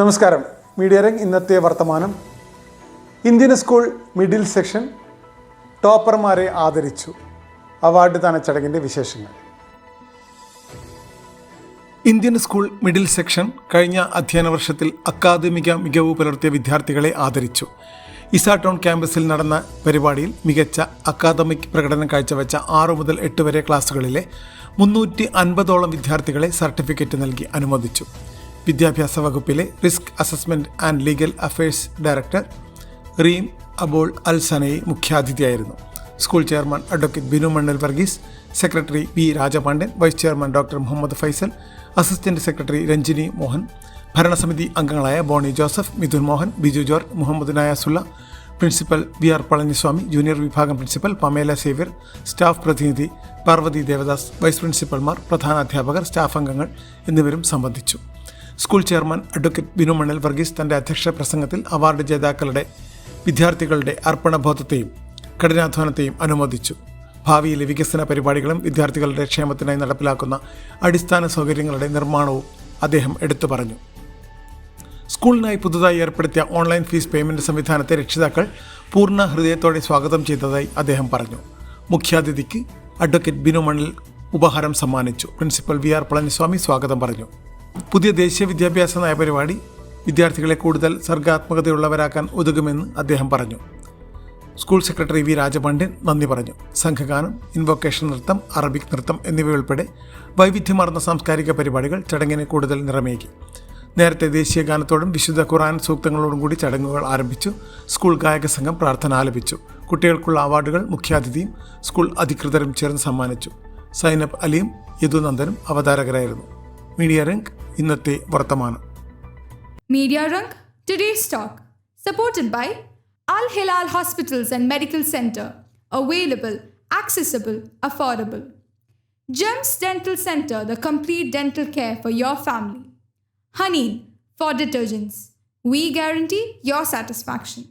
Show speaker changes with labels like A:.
A: നമസ്കാരം. മീഡിയ രംഗ് ഇന്നത്തെ വർത്തമാനം. ഇന്ത്യൻ സ്കൂൾ മിഡിൽ സെക്ഷൻ ടോപ്പർമാരെ ആദരിച്ചു. അവാർഡ് ദാന ചടങ്ങിന്റെ വിശേഷങ്ങൾ. ഇന്ത്യൻ സ്കൂൾ മിഡിൽ സെക്ഷൻ കഴിഞ്ഞ അധ്യയന വർഷത്തിൽ അക്കാദമിക മികവ് പുലർത്തിയ വിദ്യാർത്ഥികളെ ആദരിച്ചു. ഇസാ ടൗൺ ക്യാമ്പസിൽ നടന്ന പരിപാടിയിൽ മികച്ച അക്കാദമിക് പ്രകടനം കാഴ്ചവെച്ച ആറു മുതൽ എട്ട് വരെ ക്ലാസ്സുകളിലെ മുന്നൂറ്റി അൻപതോളം വിദ്യാർത്ഥികളെ സർട്ടിഫിക്കറ്റ് നൽകി അനുമോദിച്ചു. വിദ്യാഭ്യാസ വകുപ്പിലെ risk assessment and legal affairs director Reem അബോൾ അൽസനയെ മുഖ്യാതിഥിയായിരുന്നു. School chairman advocate Binu Mannal Varghese secretary V Rajapandian vice chairman doctor Muhammad Faisal assistant secretary Ranjini Mohan ഭരണസമിതി അംഗങ്ങളായ Boney Joseph Mithun Mohan Biju George Muhammad Nayasulla principal V R Palaniswami junior വിഭാഗം principal Pamela Xavier staff പ്രതിനിധി Parvathi Devdas vice പ്രിൻസിപ്പൽമാർ പ്രധാന അധ്യാപകർ staff അംഗങ്ങൾ എന്നിവരും സംബന്ധിച്ചു. School chairman advocate Binu Mannal Varghese തന്റെ അധ്യക്ഷ പ്രസംഗത്തിൽ അവാർഡ് ജേതാക്കളുടെ വിദ്യാർത്ഥികളുടെ അർപ്പണബോധത്തെയും കഠിനാധ്വാനത്തെയും അനുമോദിച്ചു. ഭാവിയിലെ വികസന പരിപാടികളും വിദ്യാർത്ഥികളുടെ ക്ഷേമത്തിനായി നടപ്പിലാക്കുന്ന അടിസ്ഥാന സൗകര്യങ്ങളുടെ നിർമ്മാണവും അദ്ദേഹം എടുത്തു പറഞ്ഞു. സ്കൂളിനായി പുതുതായി ഏർപ്പെടുത്തിയ ഓൺലൈൻ ഫീസ് പേയ്മെന്റ് സംവിധാനത്തെ രക്ഷിതാക്കൾ പൂർണ ഹൃദയത്തോടെ സ്വാഗതം ചെയ്തതായി അദ്ദേഹം പറഞ്ഞു. മുഖ്യാതിഥിക്ക് അഡ്വക്കേറ്റ് ബിനു ഉപഹാരം സമ്മാനിച്ചു. പ്രിൻസിപ്പൽ വി ആർ പളനിസ്വാമി സ്വാഗതം പറഞ്ഞു. പുതിയ ദേശീയ വിദ്യാഭ്യാസ നയപരിപാടി വിദ്യാർത്ഥികളെ കൂടുതൽ സർഗാത്മകതയുള്ളവരാക്കാൻ ഉതകുമെന്ന് അദ്ദേഹം പറഞ്ഞു. സ്കൂൾ സെക്രട്ടറി വി രാജപാണ്ഡ്യൻ നന്ദി പറഞ്ഞു. സംഘഗാനം ഇൻവൊക്കേഷൻ നൃത്തം അറബിക് നൃത്തം എന്നിവയുൾപ്പെടെ വൈവിധ്യമാർന്ന സാംസ്കാരിക പരിപാടികൾ ചടങ്ങിനെ കൂടുതൽ നിറമേകി. നേരത്തെ ദേശീയ ഗാനത്തോടും വിശുദ്ധ ഖുറാൻ സൂക്തങ്ങളോടും കൂടി ചടങ്ങുകൾ ആരംഭിച്ചു. സ്കൂൾ ഗായക സംഘം പ്രാർത്ഥന ആലപിച്ചു. കുട്ടികൾക്കുള്ള അവാർഡുകൾ മുഖ്യാതിഥിയും സ്കൂൾ അധികൃതരും ചേർന്ന് സമ്മാനിച്ചു. സൈനബ് അലിയും യദുനന്ദനും അവതാരകരായിരുന്നു. മീഡിയ രംഗ് ഇന്നത്തെ വർത്തമാനം
B: Media Rang, today's talk, supported by Al Hilal Hospitals and Medical Center, available, accessible, affordable. Gems Dental Center, the complete dental care for your family. Honey for detergents. We guarantee your satisfaction.